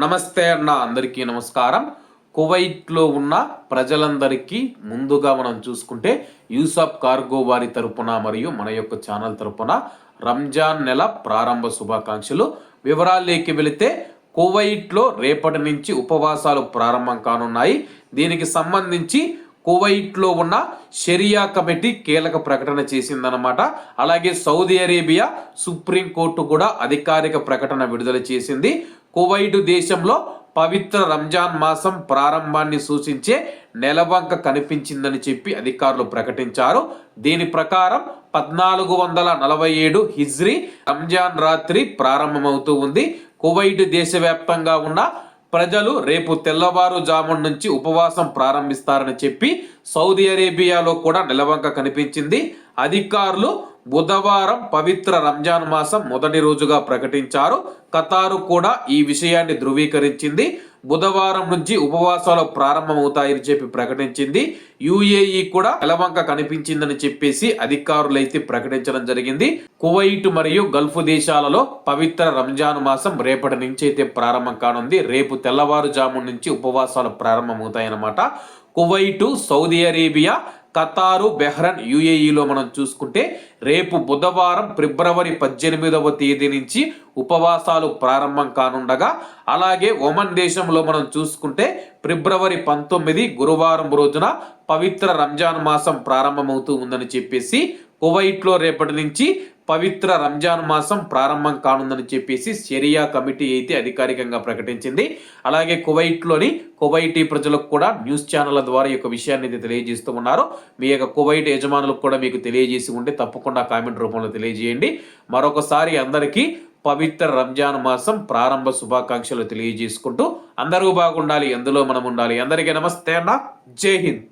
నమస్తే అన్న అందరికీ నమస్కారం. కువైట్లో ఉన్న ప్రజలందరికీ ముందుగా మనం చూసుకుంటే యూసఫ్ కార్గో వారి తరపున మరియు మన యొక్క ఛానల్ తరపున రంజాన్ నెల ప్రారంభ శుభాకాంక్షలు. వివరాల్లోకి వెళితే కువైట్లో రేపటి నుంచి ఉపవాసాలు ప్రారంభం కానున్నాయి. దీనికి సంబంధించి కువైట్లో ఉన్న షరియా కమిటీ కీలక ప్రకటన చేసిందనమాట అలాగే సౌదీ అరేబియా సుప్రీం కోర్టు కూడా అధికారిక ప్రకటన విడుదల చేసింది. కువైట్ దేశంలో పవిత్ర రంజాన్ మాసం ప్రారంభాన్ని సూచించే నెలవంక కనిపించిందని చెప్పి అధికారులు ప్రకటించారు. దీని ప్రకారం పద్నాలుగు వందల నలభై ఏడు హిజ్రీ రంజాన్ రాత్రి ప్రారంభమవుతూ ఉంది. కువైట్ దేశవ్యాప్తంగా ఉన్న ప్రజలు రేపు తెల్లవారుజాము నుంచి ఉపవాసం ప్రారంభిస్తారని చెప్పి సౌదీ అరేబియాలో కూడా నిలవంక కనిపించింది. అధికారులు బుధవారం పవిత్ర రంజాన్ మాసం మొదటి రోజుగా ప్రకటించారు. ఖతారు కూడా ఈ విషయాన్ని ధృవీకరించింది. బుధవారం నుంచి ఉపవాసాలు ప్రారంభమవుతాయని చెప్పి ప్రకటించింది. యుఏఈ కూడా ఎలవంక కనిపించిందని చెప్పేసి అధికారులైతే ప్రకటించడం జరిగింది. కువైట్ మరియు గల్ఫ్ దేశాలలో పవిత్ర రంజాన్ మాసం రేపటి నుంచి అయితే ప్రారంభం కానుంది. రేపు తెల్లవారుజాము నుంచి ఉపవాసాలు ప్రారంభమవుతాయన్నమాట. Kuwait Saudi Arabia Qatar Bahrain యుఏఈలో మనం చూసుకుంటే రేపు బుధవారం ఫిబ్రవరి పద్దెనిమిదవ తేదీ నుంచి ఉపవాసాలు ప్రారంభం కానుండగా అలాగే ఒమన్ దేశంలో మనం చూసుకుంటే ఫిబ్రవరి పంతొమ్మిది గురువారం రోజున పవిత్ర రంజాన్ మాసం ప్రారంభమవుతూ ఉందని చెప్పేసి కువైట్లో రేపటి నుంచి పవిత్ర రంజాన్ మాసం ప్రారంభం కానుందని చెప్పేసి షెరియా కమిటీ అయితే అధికారికంగా ప్రకటించింది. అలాగే కువైట్లోని కువైటీ ప్రజలకు కూడా న్యూస్ ఛానళ్ళ ద్వారా ఈ యొక్క విషయాన్ని అయితే తెలియజేస్తూ ఉన్నారు. మీ యొక్క కువైట్ యజమానులకు కూడా మీకు తెలియజేసి ఉంటే తప్పకుండా కామెంట్ రూపంలో తెలియజేయండి. మరొకసారి అందరికీ పవిత్ర రంజాన్ మాసం ప్రారంభ శుభాకాంక్షలు తెలియజేసుకుంటూ అందరూ బాగుండాలి ఎందులో మనం ఉండాలి. అందరికీ నమస్తే అన్న. జై హింద్.